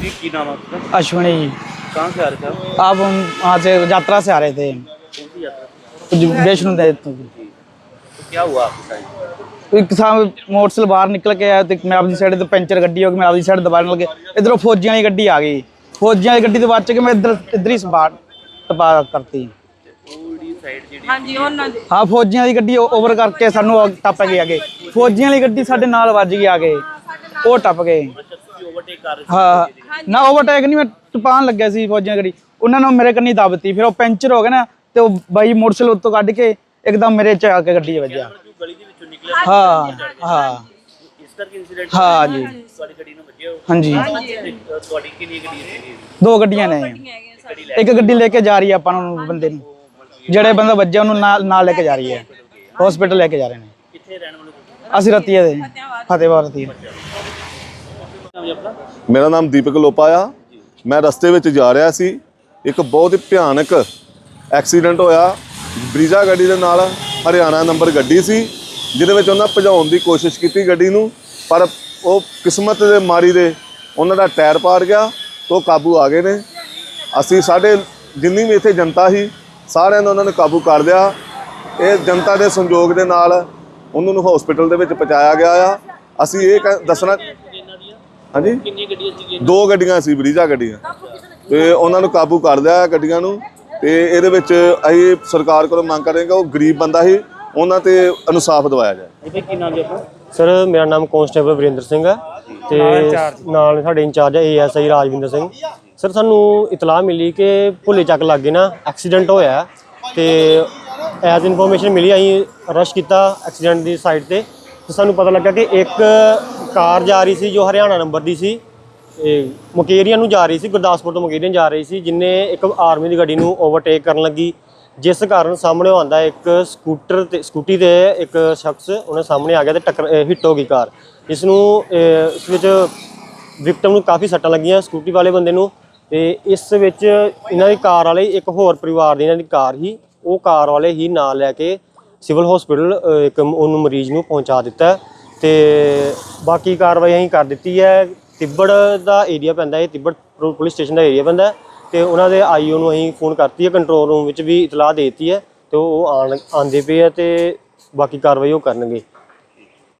जी की नाम है आपका अश्विनी जी कहाँ से आ रहे थे आप आप हम वहाँ से यात्रा से आ रहे थे कौन सी यात्रा कुछ वैष्णो देवी तो तो क्या हुआ आपके साथ ਇੱਕ ਸਾਹ ਮੋਟਰਸਾਈਕਲ ਬਾਹਰ ਨਿਕਲ ਕੇ ਆਇਆ ਤੇ ਮੈਂ ਆਪਣੀ ਸਾਈਡ ਤੇ ਪੈਂਚਰ ਗੱਡੀ ਹੋ ਗਈ ਮੈਂ ਆਪਣੀ ਸਾਈਡ ਦਬਾਣ ਲੱਗੇ ਇਧਰੋਂ ਫੌਜੀਆਂ ਵਾਲੀ ਗੱਡੀ ਆ ਗਈ ਫੌਜੀਆਂ ਵਾਲੀ ਗੱਡੀ ਤੋਂ ਬਚ ਕੇ ਮੈਂ ਇੱਧਰ ਇੱਧਰ ਹੀ ਸਪਾਟ ਟਪਾ ਕਰਤੀ थोड़ी साइड जी ਹਾਂਜੀ ਉਹਨਾਂ ਦੇ ਹਾਂ ਫੌਜੀਆਂ ਦੀ ਗੱਡੀ ਓਵਰ ਕਰਕੇ ਸਾਨੂੰ ਉਹ ਟੱਪ ਗਈ ਅੱਗੇ ਫੌਜੀਆਂ ਵਾਲੀ ਗੱਡੀ ਸਾਡੇ ਨਾਲ ਵੱਜ ਗਈ ਆ ਕੇ। ਉਹ ਟੱਪ ਗਏ। ਓਵਰਟੇਕ ਹਾਂ। ਨਾ ਓਵਰਟੇਕ ਨਹੀਂ, ਮੈਂ ਟਪਾਣ ਲੱਗਿਆ ਸੀ ਫੌਜੀਆਂ ਗੱਡੀ। ਉਹਨਾਂ ਨੇ ਮੇਰੇ ਕੰਨੀ ਦਬਤੀ, ਫਿਰ ਉਹ ਪੈਂਚਰ ਹੋ ਗਿਆ ਨਾ, ਤੇ ਉਹ ਬਾਈ ਮੋਟਰਸਾਈਕਲ ਉੱਤੋਂ ਕੱਢ ਕੇ ਇੱਕਦਮ ਮੇਰੇ ਚ ਆ ਕੇ ਗੱਡੀ ਵੱਜਿਆ। ਹਾਂ ਹਾਂ। ਜੀ। ਹਾਂਜੀ। ਦੋ ਗੱਡੀਆਂ ਨੇ। ਇੱਕ ਗੱਡੀ ਲੈ ਕੇ ਜਾ ਰਹੀ ਹੈ ਆਪਾਂ ਨੂੰ ਬੰਦੇ ਨੂੰ। ਜਿਹੜੇ ਬੰਦਾ ਵੱਜਿਆ, ਉਹਨੂੰ ਨਾਲ ਲੈ ਕੇ ਜਾ ਰਹੀ ਹੈ। ਹਸਪੀਟਲ ਲੈ ਕੇ ਜਾ ਰਹੇ ਨੇ। ਕਿੱਥੇ ਰਹਿਣ ਵਾਲੇ ਅਸੀਂ ਰਤੀਏ ਦੇ ਜੀ। ਆਪਣਾ ਮੇਰਾ ਨਾਮ ਦੀਪਕ ਲੋਪਾ ਆ। ਮੈਂ ਰਸਤੇ ਵਿੱਚ ਜਾ ਰਿਹਾ ਸੀ। ਇੱਕ ਬਹੁਤ ਹੀ ਭਿਆਨਕ ਐਕਸੀਡੈਂਟ ਹੋਇਆ। ਬਰੀਜਾ ਗੱਡੀ ਦੇ ਨਾਲ ਹਰਿਆਣਾ ਨੰਬਰ ਗੱਡੀ ਸੀ ਜਿਹਦੇ ਵਿੱਚ ਉਹਨਾਂ ਭਜਾਉਣ ਦੀ ਕੋਸ਼ਿਸ਼ ਕੀਤੀ ਗੱਡੀ ਨੂੰ ਪਰ ਉਹ ਕਿਸਮਤ ਦੇ ਮਾਰੀ ਦੇ ਉਹਨਾਂ ਦਾ ਟਾਇਰ ਪਾੜ ਗਿਆ ਤੋਂ ਕਾਬੂ ਆ ਗਏ ਨੇ। ਅਸੀਂ ਸਾਡੇ ਜਿੰਨੀ ਵੀ ਇੱਥੇ ਜਨਤਾ ਸੀ ਸਾਰਿਆਂ ਨੇ ਉਹਨਾਂ ਨੂੰ ਕਾਬੂ ਕਰ ਲਿਆ। ਇਹ ਜਨਤਾ ਦੇ ਸੰਯੋਗ ਦੇ ਨਾਲ ਉਹਨਾਂ ਨੂੰ ਹਸਪੀਟਲ ਦੇ ਵਿੱਚ ਪਹੁੰਚਾਇਆ ਗਿਆ ਆ। ਅਸੀਂ ਇਹ ਕਹਿ- ਦੱਸਣਾ ਹਾਂਜੀ? ਕਿੰਨੀ ਗੱਡੀਆਂ ਸੀਗੀਆਂ ਦੋ ਗੱਡੀਆਂ ਸੀ ਬਰੀਜਾ ਗੱਡੀਆਂ। ਤੇ ਉਹਨਾਂ ਨੂੰ ਕਾਬੂ ਕਰ ਲਿਆ ਗੱਡੀਆਂ ਨੂੰ। ਤੇ ਇਹਦੇ ਵਿੱਚ ਅਸੀਂ ਸਰਕਾਰ ਕੋਲੋਂ ਮੰਗ ਕਰਾਂਗੇ ਉਹ ਗਰੀਬ ਬੰਦਾ ਸੀ ਉਹਨਾਂ ਤੇ ਇਨਸਾਫ ਦਿਵਾਇਆ ਜਾਏ। ਇਹਦੇ ਕੀ ਨਾਮ ਜੀ ਆਪਣਾ? ਸਰ ਮੇਰਾ ਨਾਮ ਕਾਂਸਟੇਬਲ ਵਰਿੰਦਰ ਸਿੰਘ ਹੈ ਤੇ ਨਾਲ ਸਾਡੇ ਇੰਚਾਰਜ ਹੈ ਏਐਸਆਈ ਰਾਜਵਿੰਦਰ ਸਿੰਘ। ਸਰ ਸਾਨੂੰ ਇਤਲਾਹ ਮਿਲੀ ਕਿ ਭੁੱਲੇ ਚੱਕ ਲੱਗੇ ਨਾ ਐਕਸੀਡੈਂਟ ਹੋਇਆ ਹੈ ਤੇ ਐਜ਼ ਇਨਫੋਰਮੇਸ਼ਨ ਮਿਲੀ, ਅਸੀਂ ਰਸ਼ ਕੀਤਾ ਐਕਸੀਡੈਂਟ ਦੀ ਸਾਈਡ ਤੇ। ਤੇ ਸਾਨੂੰ ਪਤਾ ਲੱਗਾ ਕਿ ਇੱਕ ਕਾਰ ਜਾ ਰਹੀ ਸੀ ਜੋ ਹਰਿਆਣਾ ਨੰਬਰ ਦੀ ਸੀ। ਇਹ ਮੁਕੇਰੀਆਂ ਨੂੰ ਜਾ ਰਹੀ ਸੀ, ਗੁਰਦਾਸਪੁਰ ਤੋਂ ਮੁਕੇਰੀਆਂ ਜਾ ਰਹੀ ਸੀ, ਜਿਨੇ ਇੱਕ ਆਰਮੀ ਦੀ ਗੱਡੀ ਨੂੰ ਓਵਰਟੇਕ ਕਰਨ ਲੱਗੀ। ਜਿਸ ਕਾਰਨ ਸਾਹਮਣੇ ਆਉਂਦਾ ਇੱਕ ਸਕੂਟਰ ਤੇ ਸਕੂਟੀ ਤੇ ਇੱਕ ਸ਼ਖਸ ਉਹਨੇ ਸਾਹਮਣੇ ਆ ਗਿਆ ਤੇ ਟੱਕਰ ਹਿੱਟ ਹੋ ਗਈ ਕਾਰ। ਇਸ ਨੂੰ ਇਸ ਵਿੱਚ ਵਿਕਟਮ ਨੂੰ ਕਾਫੀ ਸੱਟਾਂ ਲੱਗੀਆਂ ਸਕੂਟੀ ਵਾਲੇ ਬੰਦੇ ਨੂੰ। ਤੇ ਇਸ ਵਿੱਚ ਇਹਨਾਂ ਦੀ ਕਾਰ ਵਾਲੇ ਇੱਕ ਹੋਰ ਪਰਿਵਾਰ ਦੀ, ਇਹਨਾਂ ਦੀ ਕਾਰ ਹੀ ਉਹ ਕਾਰ ਵਾਲੇ ਹੀ ਨਾਲ ਲੈ ਕੇ ਸਿਵਲ ਹਸਪੀਟਲ ਇੱਕ ਉਹਨੂੰ ਮਰੀਜ਼ ਨੂੰ ਪਹੁੰਚਾ ਦਿੱਤਾ ਹੈ। ਤੇ ਬਾਕੀ ਕਾਰਵਾਈ ਅਸੀਂ ਕਰ ਦਿੱਤੀ ਹੈ। ਤਿੱਬੜ ਦਾ ਏਰੀਆ ਪੈਂਦਾ ਹੈ, ਤਿੱਬੜ ਪੁਲਿਸ ਸਟੇਸ਼ਨ ਦਾ ਏਰੀਆ ਪੈਂਦਾ ਹੈ। ਤੇ ਉਹਨਾਂ ਦੇ ਆਈਓ ਨੂੰ ਅਸੀਂ ਫੋਨ ਕਰਤੀ ਹੈ, ਕੰਟਰੋਲ ਰੂਮ ਵਿੱਚ ਵੀ ਇਤਲਾਹ ਦੇ ਦਿੱਤੀ ਹੈ। ਤੇ ਉਹ ਆਣ ਆਂਦੇ ਪਏ ਆ ਤੇ ਬਾਕੀ ਕਾਰਵਾਈ ਉਹ ਕਰਨਗੇ।